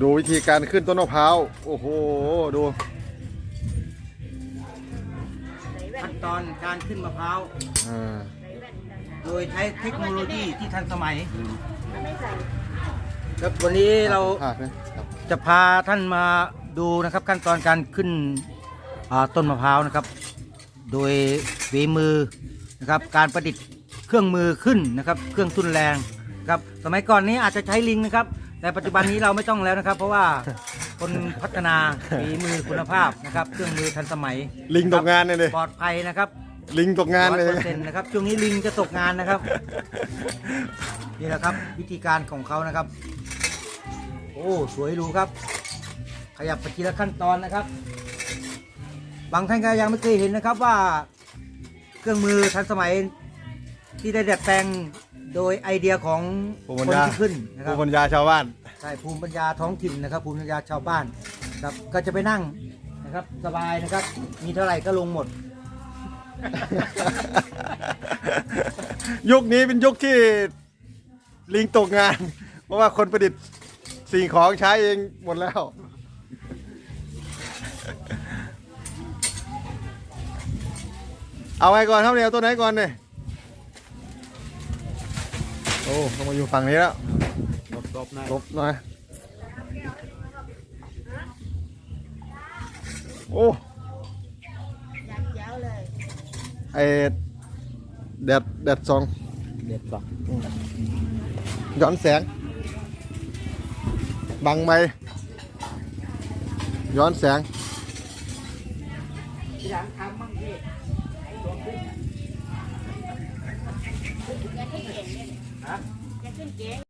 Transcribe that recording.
ดูวิธีการขึ้นต้นมะพร้าว โอ้โห ดู ขั้นตอนการขึ้นมะพร้าว อ่า โดยใช้เทคโนโลยีที่ทันสมัย ครับวันนี้เราภาพนะครับจะพาท่านมาดูนะครับขั้นตอนการขึ้นอ่าต้นมะพร้าวนะครับ โดยฝีมือนะครับการประดิษฐ์เครื่องมือขึ้นนะครับ เครื่องทุนแรง ครับสมัยก่อนนี้อาจจะใช้ลิงนะครับ แต่ปัจจุบันนี้เราไม่ต้องแล้วนะครับ เพราะว่าคนพัฒนาฝีมือคุณภาพนะครับเครื่องมือทันสมัยลิงตกงานเลยเลยปลอดภัยนะครับลิงตกงานเลยร้อยเปอร์เซ็นต์นะครับช่วงนี้ลิงจะตกงานนะครับนี่แหละครับวิธีการของเขานะครับ โอ้สวยหรูครับ ขยับไปทีละขั้นตอนนะครับ บางท่านก็ยังไม่เคยเห็นนะครับว่า เครื่องมือทันสมัยที่ได้ดัดแปลง โดยไอเดียของภูคมินปัญญา ที่ขึ้นนะคภูรับมิปัญญาชาวบ้าน ใช่ภูมิปัญญาท้องถิ่นนะครับ ภูมิปัญญาชาวบ้านครับก็จะไปนั่งนะครับสบายนะครับ มีเท่าไหร่ก็ลงหมด ยุคนี้เป็นยุคที่ลิงตกงาน เพราะว่าคนประดิษฐ์สิ่งของใช้เองหมดแล้ว เอาไงก่อนครับเนี่ยเอาตัวไหนก่อนเนี่ย โอ้ต้องมาอยู่ฝั่งนี้แล้วลบลบหน่อยลบหน่อยโอ้อยากเจ้าเลยไอแดดแดดสองเด็ดก่อนย้อนแสง บังไหมย้อนแสงที่หลังทำบ้างพี่จะขึ้นเก่งเนี่ยฮะ จะขึ้นแก่ง